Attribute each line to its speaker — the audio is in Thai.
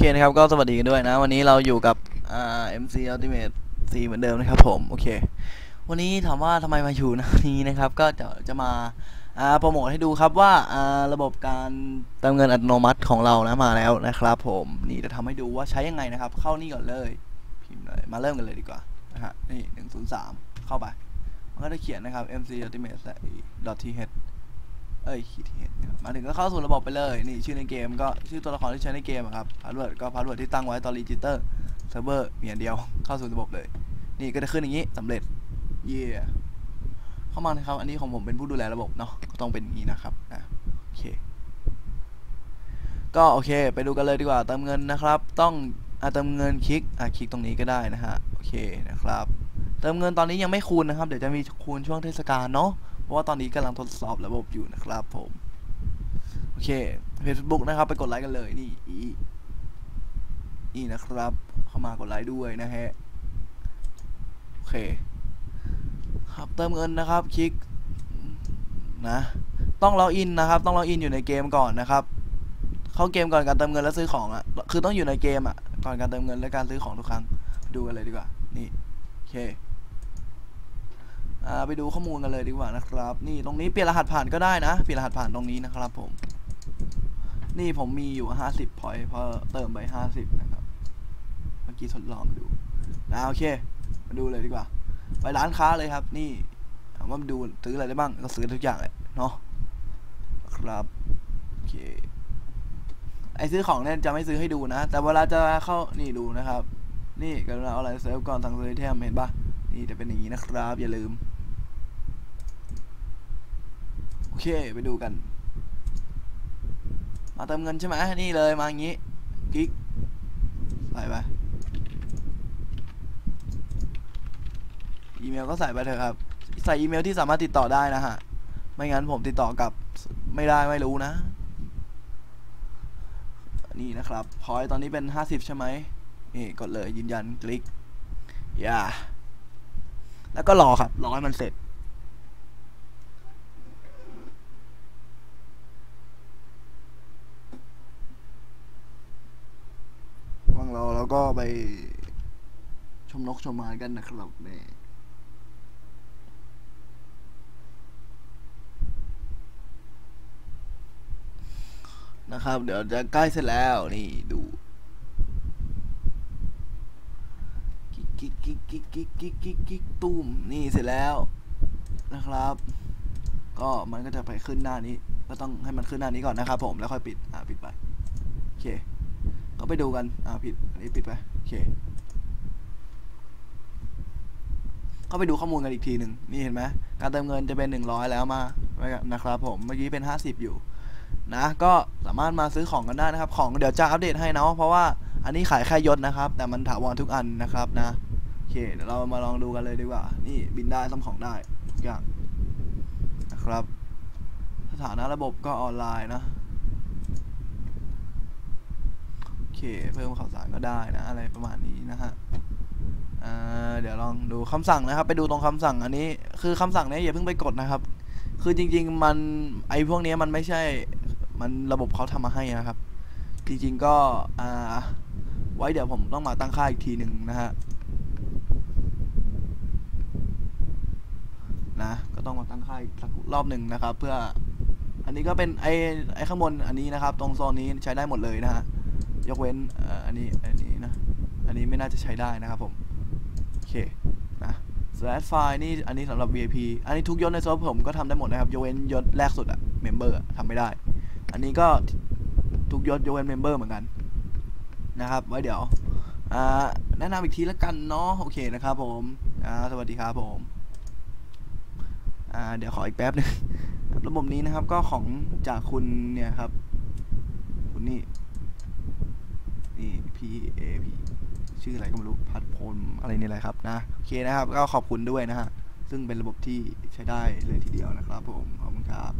Speaker 1: เคนะครับก็สวัสดีกันด้วยนะ วันนี้เราอยู่กับอ่า MC Ultimate 4เหมือนเดิมนะครับผม โอเค วันนี้ถามว่าทำไมมาอยู่นะนี้นะครับ ก็จะจะมาอ่าโปรโมทให้ดูครับว่าอ่าระบบการเติมเงินอัตโนมัติของเรานะมาแล้วนะครับผมนี่จะทำให้ดูว่าใช้ยังไงนะครับ เข้านี่ก่อนเลยพิมพ์เลยมาเริ่มกันเลยดีกว่านะฮะนี่หนึ่งศูนย์สามเข้าไป มันก็จะเขียนนะครับ MC Ultimate th เอ้ยขีดเห็นมาถึงก็เข้าสู่ระบบไปเลย นี่ชื่อในเกมก็ชื่อตัวละครที่ใช้ในเกมครับพาสเวิร์ดก็พาสเวิร์ดที่ตั้งไว้ตอนรีจิสเตอร์เซิร์ฟเวอร์มีอันเดียวเข้าสู่ระบบเลย นี่ก็จะขึ้นอย่างนี้สำเร็จเย่เข้ามานะครับ อันนี้ของผมเป็นผู้ดูแลระบบเนาะก็ต้องเป็นอย่างนี้นะครับนะโอเค ก็โอเค ไปดูกันเลยดีกว่าเติมเงินนะครับ ต้องอะเติมเงินคลิกอะคลิกตรงนี้ก็ได้นะฮะโอเคนะครับ เติมเงินตอนนี้ยังไม่คูณนะครับ เดี๋ยวจะมีคูณช่วงเทศกาลเนาะ เพราะว่าตอนนี้กำลังทดสอบระบบอยู่นะครับผม โอเค Facebook นะครับ ไปกดไลค์กันเลยนี่อีนี่นะครับ เข้ามากดไลค์ด้วยนะฮะ โอเค ครับเติมเงินนะครับ คลิกนะ ต้องล็อกอินนะครับ ต้องล็อกอินอยู่ในเกมก่อนนะครับ เข้าเกมก่อนการเติมเงินแล้วซื้อของอะ คือต้องอยู่ในเกมอะ ก่อนการเติมเงินและการซื้อของทุกครั้ง ดูกันเลยดีกว่า นี่ โอเค อ่าไปดูข้อมูลกันเลยดีกว่านะครับ นี่ตรงนี้เปลี่ยนรหัสผ่านก็ได้นะ เปลี่ยนรหัสผ่านตรงนี้นะครับผม นี่ผมมีอยู่ 50พอยต์พราะเติมไป 50 นะครับ เมื่อกี้ทดลองดูนะโอเค มาดูเลยดีกว่า ไปร้านค้าเลยครับ นี่ถามว่าดูซื้ออะไรได้บ้างก็ซื้อทุกอย่างเลยเนาะครับโอเคไอซื้อของเนี่ยจะไม่ซื้อให้ดูนะ แต่เวลาจะเข้านี่ดูนะครับ นี่กรุณาเอาอะไรเซิร์ฟก่อนทางซื้อไอเทมเห็นปะ นี่จะเป็นอย่างนี้นะครับ อย่าลืม โอเค ไปดูกัน มาเติมเงินใช่ไหมนี่เลยมาอย่างนี้คลิกใส่ไปอีเมลก็ใส่ไปเถอะครับ ใส่อีเมลที่สามารถติดต่อได้นะฮะ ไม่งั้นผมติดต่อกับไม่ได้ไม่รู้นะ นี่นะครับพอยตอนนี้เป็น 50 ใช่ไหมนี่กดเลยยืนยันคลิก อย่า แล้วก็รอครับ รอให้มันเสร็จ ว่างเราเราก็ไปชมนกชมไม้กันนะครับนี่นะครับ เดี๋ยวจะใกล้เสร็จแล้วนี่ดู กิ๊กกิ๊กกิ๊กกิ๊กกิ๊กกิ๊กกิ๊กตุ้มนี่เสร็จแล้วนะครับ ก็มันก็จะไปขึ้นหน้านี้ ก็ต้องให้มันขึ้นหน้านี้ก่อนนะครับผมแล้วค่อยปิดอ่าปิดไปโอเค ก็ไปดูกันอ่าผิดอันนี้ปิดไปโอเคก็ไปดูข้อมูลกันอีกทีหนึ่งนี่เห็นไหมการเติมเงินจะเป็น 100 แล้วมานะครับผมเมื่อกี้เป็น 50 อยู่นะก็สามารถมาซื้อของกันได้นะครับ ของเดี๋ยวจะอัปเดตให้นะเพราะว่าอันนี้ขายแค่ยศนะครับ แต่มันถาวรทุกอันนะครับนะ อเคเดี๋ยวเรามาลองดูกันเลยดีกว่า นี่บินได้ซ่อมของได้ทุกอย่างนะครับ สถานะระบบก็ออนไลน์นะโอเคเพิ่มข่าวสารก็ได้นะ อะไรประมาณนี้นะฮะเดี๋ยวลองดูคำสั่งนะครับ ไปดูตรงคำสั่งอันนี้คือคำสั่งเนี้ยอย่าเพิ่งไปกดนะครับ คือจริง ๆ มันไอพวกเนี้ยมันไม่ใช่ มันระบบเขาทำมาให้นะครับ จริงๆก็ไว้เดี๋ยวผมต้องมาตั้งค่าอีกทีหนึ่งนะฮะ นะ ก็ ต้องมาตั้งค่าอีกสักรอบหนึ่งนะครับ เพื่ออันนี้ก็เป็นไอไอข้างบนอันนี้นะครับ ตรงโซนนี้ใช้ได้หมดเลยนะฮะยกเว้นอันนี้อันนี้นะอันนี้ไม่น่าจะใช้ได้นะครับผมโอเคนะ slash file นี่อันนี้สำหรับ VIP อันนี้ทุกยศในเซิร์ฟผมก็ทำได้หมดนะครับยกเว้นยศแรกสุดอะ member อะทำไม่ได้ อันนี้ก็ทุกยศยกเว้น member เหมือนกันนะครับ ไว้เดี๋ยวแนะนำอีกทีละกันเนาะโอเคนะครับผมสวัสดีครับผม เดี๋ยวขออีกแป๊บหนึงระบบนี้นะครับก็ของจากคุณเนี่ยครับ คุณนี่นี่ P A P ชื่ออะไรก็ไม่รู้พัดพลอะไรนี่แหละครับนะโอเคนะครับ ก็ขอบคุณด้วยนะฮะซึ่งเป็นระบบที่ใช้ได้เลยทีเดียวนะครับผมขอบคุณครับ